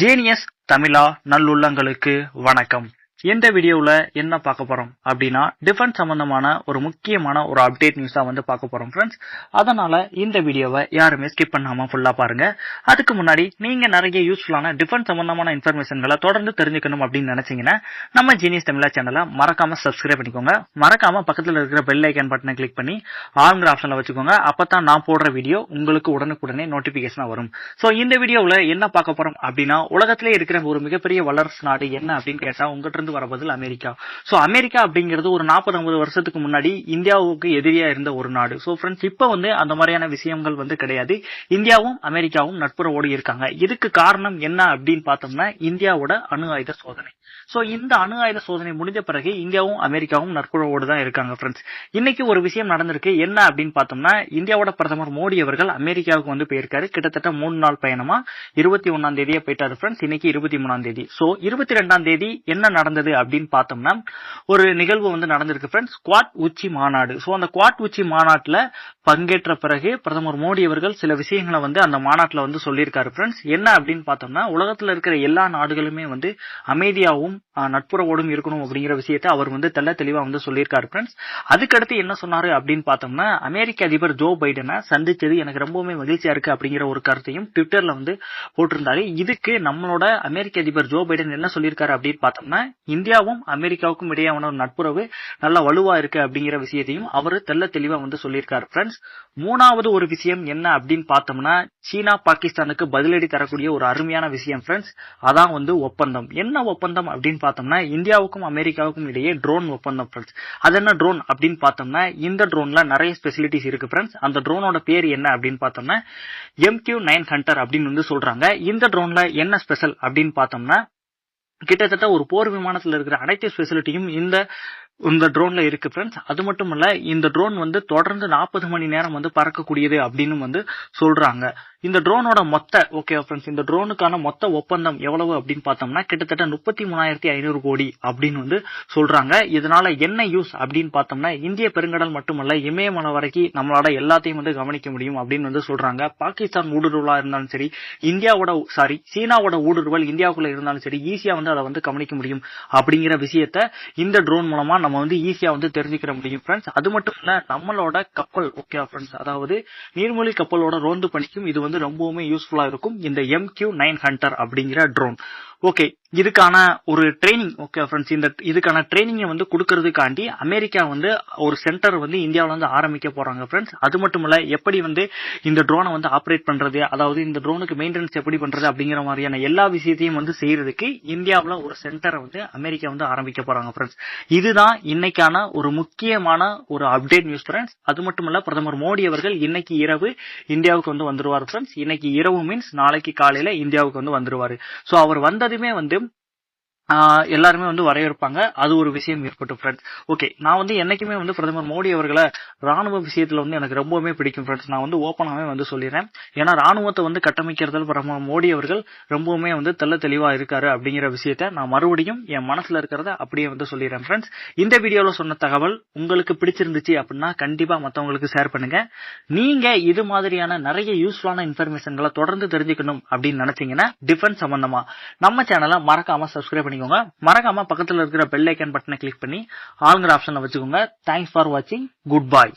Genius தமிழா நல்லுள்ளங்களுக்கு வணக்கம். இந்த வீடியோவில் என்ன பார்க்க போறோம் அப்படின்னா டிஃபென்ஸ் சம்பந்தமான ஒரு முக்கியமான ஒரு அப்டேட் நியூஸா வந்து பார்க்க போறோம் ஃப்ரெண்ட்ஸ் அதனால இந்த வீடியோவை யாருமே ஸ்கிப் பண்ணாம ஃபுல்லா பாருங்க. அதுக்கு முன்னாடி நீங்க நிறைய யூஸ்ஃபுல்லான டிஃபென்ஸ் சம்பந்தமான இன்ஃபர்மேஷன்களை தொடர்ந்து தெரிஞ்சுக்கணும் அப்படின்னு நினைச்சீங்கன்னா நம்ம ஜீனியஸ் தமிழா சேனலை மறக்காம சப்ஸ்கிரைப் பண்ணிக்கோங்க. மறக்காம பக்கத்துல இருக்கிற பெல் ஐக்கன் பட்டனை கிளிக் பண்ணி ஆளுங்கிற ஆப்ஷன்ல வச்சுக்கோங்க. அப்பதான் நான் போடுற வீடியோ உங்களுக்கு உடனுக்குடனே நோட்டிபிகேஷனா வரும். சோ இந்த வீடியோவில் என்ன பார்க்க போறோம் அப்படின்னா உலகத்திலே இருக்கிற ஒரு மிகப்பெரிய வல்லரசு நாடு என்ன அப்படின்னு கேட்டா உங்ககிட்ட இருந்து வர பதில் அமெரிக்கா. சோ அமெரிக்கா அப்படிங்கிறது ஒரு நாற்பது ஐம்பது வருஷத்துக்கு முன்னாடி இந்தியாவுக்கு எதிரியா இருந்த ஒரு நாடு. சோ ஃப்ரெண்ட்ஸ் இப்ப வந்து அந்த மாதிரியான விஷயங்கள் வந்து கிடையாது. இந்தியாவும் அமெரிக்காவும் நட்புறவோடு இருக்காங்க. இதுக்கு காரணம் என்ன அப்படின்னு பார்த்தோம்னா இந்தியாவோட அணு ஆயுத சோதனை. சோ இந்த அணு ஆயுத சோதனை முடிஞ்ச பிறகு இந்தியாவும் அமெரிக்காவும் நட்புறவோடு தான் இருக்காங்க ஃப்ரெண்ட்ஸ் இன்னைக்கு ஒரு விஷயம் நடந்திருக்கு. என்ன அப்படின்னு பார்த்தோம்னா இந்தியாவோட பிரதமர் மோடி அவர்கள் அமெரிக்காவுக்கு வந்து போயிருக்காரு. கிட்டத்தட்ட மூணு நாள் பயணமா இருபத்தி ஒன்னாம் தேதியே போயிட்டாரு ஃப்ரெண்ட்ஸ் இன்னைக்கு இருபத்தி மூணாம் தேதி. சோ இருபத்தி ரெண்டாம் தேதி என்ன நடந்தது அப்படின்னு பார்த்தோம்னா ஒரு நிகழ்வு வந்து நடந்திருக்கு ஃப்ரெண்ட்ஸ் குவாட் உச்சி மாநாடு. ஸோ அந்த குவாட் உச்சி மாநாட்டில் பங்கேற்ற பிறகு பிரதமர் மோடி அவர்கள் சில விஷயங்களை வந்து அந்த மாநாட்டில் வந்து சொல்லியிருக்காரு ஃப்ரெண்ட்ஸ் என்ன அப்படின்னு பார்த்தோம்னா உலகத்தில் இருக்கிற எல்லா நாடுகளுமே வந்து அமைதியாகவும் நட்புறவோடும் இருக்கணும் அப்படிங்கிற விஷயத்தை அவர் வந்து தெல்ல தெளிவா வந்து சொல்லியிருக்காரு ஃப்ரெண்ட்ஸ் அதுக்கடுத்து என்ன சொன்னாரு அப்படின்னு பார்த்தோம்னா அமெரிக்க அதிபர் ஜோ பைடனை சந்தித்தது எனக்கு ரொம்பவுமே மகிழ்ச்சியா இருக்கு அப்படிங்கிற ஒரு கருத்தையும் ட்விட்டர்ல வந்து போட்டிருந்தாரு. இதுக்கு நம்மளோட அமெரிக்க அதிபர் ஜோ பைடன் என்ன சொல்லியிருக்காரு அப்படின்னு பார்த்தோம்னா இந்தியாவும் அமெரிக்காவுக்கும் இடையான ஒரு நட்புறவு நல்ல வலுவா இருக்கு அப்படிங்கிற விஷயத்தையும் அவர் தெள்ள தெளிவா வந்து சொல்லியிருக்காரு. ஃப்ரெண்ட்ஸ் மூணாவது ஒரு விஷயம் என்ன அப்படின்னு பார்த்தோம்னா சீனா பாகிஸ்தானுக்கு பதிலடி தரக்கூடிய ஒரு அருமையான விஷயம் ஃப்ரெண்ட்ஸ் அதான் வந்து ஒப்பந்தம். என்ன ஒப்பந்தம் அப்படின்னு பார்த்தோம்னா இந்தியாவுக்கும் அமெரிக்காவுக்கும் இடையே ட்ரோன் ஒப்பந்தம் ஃப்ரெண்ட்ஸ் அது என்ன ட்ரோன் அப்படின்னு பார்த்தோம்னா இந்த ட்ரோன்ல நிறைய ஸ்பெசிலிட்டிஸ் இருக்கு ஃப்ரெண்ட்ஸ் அந்த ட்ரோனோட பேர் என்ன அப்படின்னு பார்த்தோம்னா எம்கியூ நைன் ஹண்டர் அப்படின்னு வந்து சொல்றாங்க. இந்த ட்ரோன்ல என்ன ஸ்பெஷல் அப்படின்னு பார்த்தோம்னா கிட்டத்தட்ட ஒரு போர் விமானத்தில் இருக்கிற அனைத்து ஃபெசிலிட்டியும் இந்த இந்த ட்ரோன்ல இருக்கு ஃப்ரெண்ட்ஸ் அது மட்டும் இல்ல இந்த ட்ரோன் வந்து தொடர்ந்து நாற்பது மணி நேரம் வந்து பறக்கக்கூடியது அப்படின்னு வந்து சொல்றாங்க. இந்த ட்ரோனோட மொத்த ஓகே ஃப்ரெண்ட்ஸ் இந்த ட்ரோனுக்கான மொத்த ஒப்பந்தம் எவ்வளவு அப்படின்னு பார்த்தோம்னா கிட்டத்தட்ட முப்பத்தி மூணாயிரத்தி ஐநூறு கோடி அப்படின்னு வந்து சொல்றாங்க. இதனால என்ன யூஸ் அப்படின்னு பார்த்தோம்னா இந்திய பெருங்கடல் மட்டுமல்ல இமயமலை வரைக்கும் நம்மளோட எல்லாத்தையும் வந்து கவனிக்க முடியும் அப்படின்னு வந்து சொல்றாங்க. பாகிஸ்தான் ஊடுருவலா இருந்தாலும் சரி இந்தியாவோட சாரி சீனாவோட ஊடுருவல் இந்தியாவுக்குள்ள இருந்தாலும் சரி ஈஸியா வந்து அதை வந்து கவனிக்க முடியும் அப்படிங்கிற விஷயத்த இந்த ட்ரோன் மூலமா நம்ம வந்து ஈஸியா வந்து தெரிஞ்சுக்கிற முடியும் ஃப்ரெண்ட்ஸ் அது மட்டும் இல்ல நம்மளோட கப்பல் ஓகே ஃப்ரெண்ட்ஸ் அதாவது நீர்மொழி கப்பலோட ரோந்து பணிக்கும் இது வந்து ரொம்பவுமே யூஸ்ஃபுல்லா இருக்கும். இந்த எம் கியூ நைன் ஹண்டர் அப்படிங்கிற ட்ரோன் ஓகே இதுக்கான ஒரு ட்ரைனிங் ஓகே ஃப்ரெண்ட்ஸ் இந்த இதுக்கான ட்ரைனிங்கை வந்து கொடுக்கறதுக்காண்டி அமெரிக்கா வந்து ஒரு சென்டர் வந்து இந்தியாவில் வந்து ஆரம்பிக்க போறாங்க ஃப்ரெண்ட்ஸ் அது மட்டும் இல்ல எப்படி வந்து இந்த ட்ரோனை வந்து ஆப்ரேட் பண்றது அதாவது இந்த ட்ரோனுக்கு மெயின்டெனன்ஸ் எப்படி பண்றது அப்படிங்கிற மாதிரியான எல்லா விஷயத்தையும் வந்து செய்யறதுக்கு இந்தியாவில் ஒரு சென்டரை வந்து அமெரிக்கா வந்து ஆரம்பிக்க போறாங்க ஃப்ரெண்ட்ஸ் இதுதான் இன்னைக்கான ஒரு முக்கியமான ஒரு அப்டேட் நியூஸ் ஃப்ரெண்ட்ஸ் அது மட்டும் இல்ல பிரதமர் மோடி அவர்கள் இன்னைக்கு இரவு இந்தியாவுக்கு வந்து வந்துருவார் ஃப்ரெண்ட்ஸ் இன்னைக்கு இரவு மீன்ஸ் நாளைக்கு காலையில இந்தியாவுக்கு வந்து வந்துருவாரு. ஸோ அவர் வந்ததுமே வந்து எல்லாருமே வந்து வரவேற்பாங்க அது ஒரு விஷயம் ஏற்பட்டும் ஃப்ரெண்ட்ஸ் ஓகே நான் வந்து என்னைக்குமே வந்து பிரதமர் மோடி அவர்களை ராணுவ விஷயத்துல வந்து எனக்கு ரொம்பவுமே பிடிக்கும் ஃப்ரெண்ட்ஸ் நான் வந்து ஓப்பனாகவே வந்து சொல்லிடுறேன். ஏன்னா ராணுவத்தை வந்து கட்டமைக்கிறதுல பிரதமர் மோடி அவர்கள் ரொம்பவுமே வந்து தெல்ல தெளிவா இருக்காரு அப்படிங்கிற விஷயத்த நான் மறுபடியும் என் மனசுல இருக்கிறத அப்படியே வந்து சொல்லிடுறேன் ஃப்ரெண்ட்ஸ் இந்த வீடியோல சொன்ன தகவல் உங்களுக்கு பிடிச்சிருந்துச்சு அப்படின்னா கண்டிப்பா மத்தவங்களுக்கு ஷேர் பண்ணுங்க. நீங்க இது மாதிரியான நிறைய யூஸ்ஃபுல்லான இன்ஃபர்மேஷன்களை தொடர்ந்து தெரிஞ்சுக்கணும் அப்படின்னு நினைச்சீங்கன்னா டிஃபென்ஸ் சம்பந்தமா நம்ம சேனலை மறக்காம சப்ஸ்கிரைப் பண்ணிக்கோங்க. மறக்காம பக்கத்துல இருக்கிற பெல் ஐக்கன் பட்டனை கிளிக் பண்ணி ஆளுங்கிற ஆப்ஷன்ல வச்சுக்கோங்க. தேங்க்ஸ் ஃபார் வாட்சிங் குட் பாய்